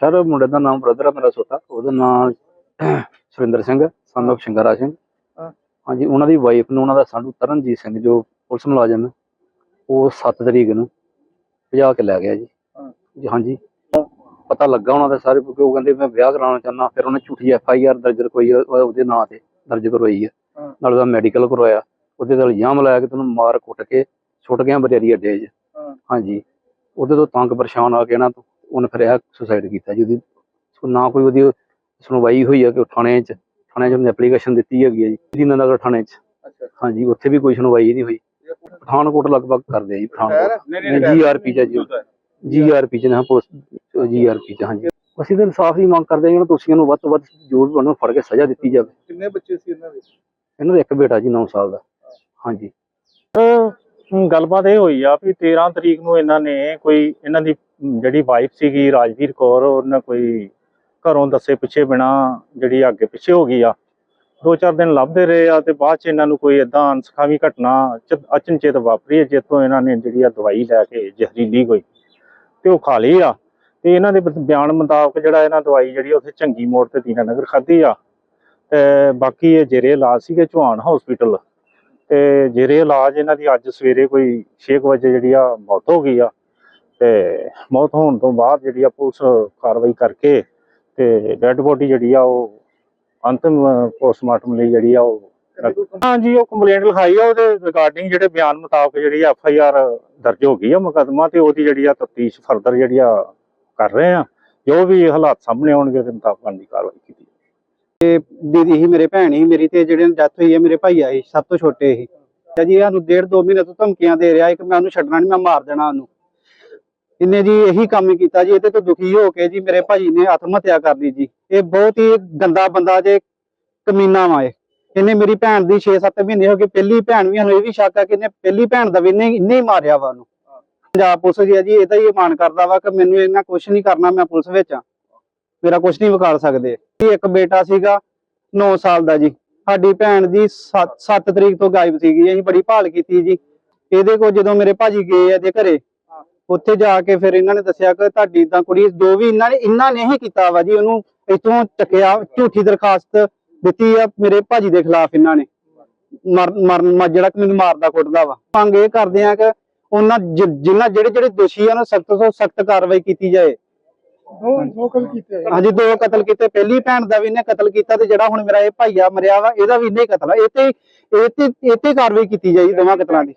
Sir ਮੁੰਡੇ ਦਾ ਨਾਮ brother ਆ ਮੇਰਾ ਛੋਟਾ। ਉਹਦਾ ਨਾਮ ਸੁਰਿੰਦਰ ਸਿੰਘ son of ਸ਼ਿੰਗਾਰਾ ਸਿੰਘ। ਹਾਂਜੀ ਉਹਨਾਂ ਦੀ ਵਾਈਫ ਨੂੰ ਉਹਨਾਂ ਦਾ ਸਾਡੂ ਤਰਨਜੀਤ ਸਿੰਘ ਜੋ ਪੁਲਿਸ ਮੁਲਾਜ਼ਮ ਹੈ ਉਹ 7 ਤਰੀਕ ਨੂੰ ਭਜਾ ਕੇ ਲੈ ਗਿਆ ਜੀ। ਹਾਂਜੀ। ਪਤਾ ਲੱਗਾ ਉਹਨਾਂ ਦਾ ਸਾਰੇ ਕਿਉਂਕਿ ਉਹ ਕਹਿੰਦੇ ਮੈਂ ਵਿਆਹ ਕਰਾਉਣਾ ਚਾਹੁੰਦਾ ਫਿਰ ਉਹਨੇ ਝੂਠੀ ਐਫ ਆਈ ਆਰ ਦਰਜ ਕਰਵਾਈ ਉਹਦੇ ਨਾਂ ਤੇ ਦਰਜ ਕਰਵਾਈ ਹੈ। ਨਾਲ ਉਹਦਾ ਮੈਡੀਕਲ ਕਰਵਾਇਆ। ਉਹਦੇ ਤੇ ਇਲਜ਼ਾਮ ਲਾਇਆ ਕਿ ਤੈਨੂੰ ਮਾਰ ਕੁੱਟ ਕੇ ਛੁੱਟ ਗਿਆ ਬਰੇਰੀ ਅੱਡੇ 'ਚ। ਹਾਂਜੀ। ਉਹਦੇ ਤੋਂ ਤੰਗ ਪਰੇਸ਼ਾਨ ਆ ਕੇ ਨਾ ਉਹਨੇ ਫਿਰ ਇਹ ਸੁਸਾਈਡ ਕੀਤਾ ਜੀ ਉਹਦੀ। ਸੋ ਨਾ ਕੋਈ ਉਹਦੀ ਸੁਣਵਾਈ ਹੋਈ ਹੈ ਕਿ ਉਹ ਥਾਣੇ 'ਚ ਥਾਣੇ 'ਚ ਉਹਨੇ ਐਪਲੀਕੇਸ਼ਨ ਦਿੱਤੀ ਹੈਗੀ ਹੈ ਜੀ ਦੀਨਾਨਗਰ ਥਾਣੇ 'ਚ। ਅੱਛਾ। ਹਾਂਜੀ ਉੱਥੇ ਵੀ ਕੋਈ ਸੁਣਵਾਈ ਨਹੀਂ ਹੋਈ। ਪਠਾਨਕੋਟ ਲਗਭਗ ਕਰਦੇ ਆ ਜੀ ਪਠਾਨਕੋਟ। ਨਹੀਂ ਜੀਆਰਪੀ ਚ ਜੀ ਜੀਆਰਪੀ ਚ ਨਾ ਪੁਲਿਸ ਜੀਆਰਪੀ ਚ ਹਾਂਜੀ। ਅਸੀਂ ਤਾਂ ਇਨਸਾਫ ਦੀ ਮੰਗ ਕਰਦੇ ਹਾਂ ਕਿ ਤੁਸੀਂ ਨੂੰ ਵੱਧ ਤੋਂ ਵੱਧ ਜੋ ਵੀ ਬਣੋ ਫੜ ਕੇ ਸਜ਼ਾ ਦਿੱਤੀ ਜਾਵੇ। ਕਿੰਨੇ ਬੱਚੇ ਸੀ ਇਹਨਾਂ ਦੇ? ਇਹਨਾਂ ਦਾ ਇੱਕ ਬੇਟਾ ਜੀ 9 ਸਾਲ ਦਾ। ਹਾਂਜੀ। ਗੱਲਬਾਤ ਇਹ ਹੋਈ ਆ ਵੀ 13 ਤਰੀਕ ਨੂੰ ਇਹਨਾਂ ਨੇ ਕੋਈ ਇਹਨਾਂ ਦੀ ਜਿਹੜੀ ਵਾਈਫ ਸੀਗੀ ਰਾਜਵੀਰ ਕੌਰ, ਉਹਨਾਂ ਕੋਈ ਘਰੋਂ ਦੱਸੇ ਪਿੱਛੇ ਬਿਨਾ ਜਿਹੜੀ ਅੱਗੇ ਪਿੱਛੇ ਹੋ ਗਈ ਆ। ਦੋ ਚਾਰ ਦਿਨ ਲੱਭਦੇ ਰਹੇ ਆ ਤੇ ਬਾਅਦ ਚ ਇਹਨਾਂ ਨੂੰ ਕੋਈ ਇਦਾਂ ਅਨਸਖਾਵੀ ਘਟਨਾ ਚ- ਅਚਨਚੇਤ ਵਾਪਰੀ ਹੈ ਜਿੱਥੋਂ ਇਹਨਾਂ ਨੇ ਜਿਹੜੀ ਆ ਦਵਾਈ ਲੈ ਕੇ ਜ਼ਹਿਰੀਲੀ ਕੋਈ ਤੇ ਉਹ ਖਾ ਲਈ ਆ। ਤੇ ਇਹਨਾਂ ਦੇ ਬਿਆਨ ਮੁਤਾਬਕ ਜਿਹੜਾ ਇਹਨਾਂ ਦਵਾਈ ਜਿਹੜੀ ਉੱਥੇ ਚੰਗੀ ਮੋੜ ਤੇ ਦੀਨਾ ਨਗਰ ਖਾਧੀ ਆ। ਤੇ ਬਾਕੀ ਇਹ ਜੇਰੇ ਇਲਾਜ ਸੀਗੇ, ਚੌਹਾਨ ਹਸਪੀਟਲ ਤੇ ਜਿਹੜੇ ਇਲਾਜ ਇਹਨਾਂ ਦੀ ਅੱਜ ਸਵੇਰੇ ਕੋਈ 6 ਵਜੇ ਜਿਹੜੀ ਆ ਮੌਤ ਹੋ ਗਈ ਆ, ਤੇ ਮੌਤ ਹੋਣ ਤੋਂ ਬਾਅਦ ਜਿਹੜੀ ਆ ਪੁਲਿਸ ਕਾਰਵਾਈ ਕਰਕੇ ਤੇ ਡੈੱਡ ਬੋਡੀ ਜਿਹੜੀ ਆ ਉਹ ਅੰਤਿਮ ਪੋਸਟਮਾਰਟਮ ਲਈ ਜਿਹੜੀ ਆ ਉਹ ਹਾਂਜੀ, ਉਹ ਕੰਪਲੇਂਟ ਲਿਖਾਈ ਆ, ਉਹਦੇ ਰਿਗਾਰਡਿੰਗ ਜਿਹੜੇ ਬਿਆਨ ਮੁਤਾਬਕ ਜਿਹੜੀ ਐਫ ਆਈ ਆਰ ਦਰਜ ਹੋ ਗਈ ਆ ਮੁਕੱਦਮਾ ਤੇ ਉਹਦੀ ਜਿਹੜੀ ਆ ਤਫਤੀਸ਼ ਫਰਦਰ ਜਿਹੜੀ ਆ ਕਰ ਰਹੇ ਆ, ਜੋ ਵੀ ਹਾਲਾਤ ਸਾਹਮਣੇ ਆਉਣਗੇ ਉਹਦੇ ਮੁਤਾਬਕ ਦੀ ਕਾਰਵਾਈ ਕੀਤੀ ਦੀਦੀ ਹੀ ਮੇਰੇ ਭੈਣ ਹੀ ਮੇਰੀ ਤੇ ਜਿਹੜੇ ਡੈਥ ਹੋਈ ਹੈ ਮੇਰੇ ਭਾਈ ਆਏ ਸਭ ਤੋਂ ਛੋਟੇ ਹੀ ਤੇ ਜੀ ਸਾਨੂੰ ਡੇਢ ਦੋ ਮਹੀਨੇ ਤੋਂ ਧਮਕੀਆਂ ਦੇ ਰਿਹਾ ਕਿ ਮੈਂ ਉਹਨੂੰ ਛੱਡਣਾ ਨਹੀਂ, ਮੈਂ ਮਾਰ ਦੇਣਾ ਉਹਨੂੰ। ਇਹਨੇ ਜੀ ਇਹੀ ਕੰਮ ਕੀਤਾ ਜੀ, ਇਹਦੇ ਤੋਂ ਦੁਖੀ ਹੋ ਕੇ ਜੀ ਮੇਰੇ ਭਾਈ ਨੇ ਆਤਮ ਹੱਤਿਆ ਕਰ ਲਈ ਜੀ। ਇਹ ਬਹੁਤ ਹੀ ਗੰਦਾ ਬੰਦਾ ਜੇ ਕਮੀਨਾ ਵਾ ਇਹ। ਇਹਨੇ ਮੇਰੀ ਭੈਣ ਦੀ 6-7 ਮਹੀਨੇ ਹੋ ਗਏ, ਪਹਿਲੀ ਭੈਣ ਵੀ ਸਾਨੂੰ ਇਹ ਵੀ ਸ਼ੱਕ ਆ ਕਿ ਇਹਨੇ ਪਹਿਲੀ ਭੈਣ ਦਾ ਵੀ ਇਹਨੇ ਇਹਨੇ ਹੀ ਮਾਰਿਆ ਵਾ ਉਹਨੂੰ। ਪੰਜਾਬ ਪੁਲਿਸ ਜੀ ਆ ਜੀ, ਇਹਦਾ ਹੀ ਮਾਨ ਕਰਦਾ ਵਾ ਕਿ ਮੈਨੂੰ ਇਹਨਾਂ ਕੁਝ ਨਹੀਂ ਕਰਨਾ, ਮੈਂ ਪੁਲਿਸ ਵਿੱਚ ਆ। ਮੇਰਾ ਕੁਝ ਨਹੀਂ ਵਿਖਾਲ ਸਕਦੇ। ਜੀ ਇੱਕ ਬੇਟਾ ਸੀਗਾ 9 ਸਾਲ ਦਾ ਜੀ। ਸਾਡੀ ਭੈਣ ਦੀ 7 ਤਰੀਕ ਤੋਂ ਗਾਇਬ ਸੀਗੀ ਅਸੀਂ ਬੜੀ ਭਾਲ ਕੀਤੀ ਜੀ। ਇਹਦੇ ਕੋਲ ਜਦੋਂ ਮੇਰੇ ਭਾਜੀ ਗਏ ਇਹਦੇ ਘਰੇ ਉੱਥੇ ਜਾ ਕੇ ਫਿਰ ਇਹਨਾਂ ਨੇ ਦੱਸਿਆ ਕਿ ਤੁਹਾਡੀ ਤਾਂ ਕੁੜੀ ਜੋ ਵੀ ਇਹਨਾਂ ਨੇ ਇਹਨਾਂ ਨੇ ਹੀ ਕੀਤਾ ਵਾ ਜੀ। ਉਹਨੂੰ ਇਥੋਂ ਚੱਕਿਆ ਝੂਠੀ ਦਰਖਾਸਤ ਦਿੱਤੀ ਆ ਮੇਰੇ ਭਾਜੀ ਦੇ ਖਿਲਾਫ ਇਹਨਾਂ ਨੇ। ਮਰ ਮਰਨ ਜਿਹੜਾ ਕਿ ਮੈਨੂੰ ਮਾਰਦਾ ਕੁੱਟਦਾ ਵਾ। ਮੰਗ ਇਹ ਕਰਦੇ ਆ ਕਿ ਉਹਨਾਂ ਜਿ- ਜਿਨ੍ਹਾਂ ਜਿਹੜੇ ਜਿਹੜੇ ਦੋਸ਼ੀ ਆ ਉਹਨਾਂ ਸਖਤ ਤੋਂ ਸਖਤ ਕਾਰਵਾਈ ਕੀਤੀ ਜਾਏ। ਹਾਂਜੀ। ਦੋ ਕਤਲ ਕੀਤੇ। ਪਹਿਲੀ ਭੈਣ ਦਾ ਵੀ ਇਹਨੇ ਕਤਲ ਕੀਤਾ ਤੇ ਜਿਹੜਾ ਹੁਣ ਮੇਰਾ ਇਹ ਭਾਈਆ ਮਰਿਆ ਵਾ ਇਹਦਾ ਵੀ ਇਹਨੇ ਹੀ ਕਤਲ ਆ। ਇਹ ਤੇ ਇਹ ਤੇ ਇਹ ਤੇ ਕਾਰਵਾਈ ਕੀਤੀ ਜਾਈ ਦੋਵਾਂ ਕਤਲਾਂ ਦੀ।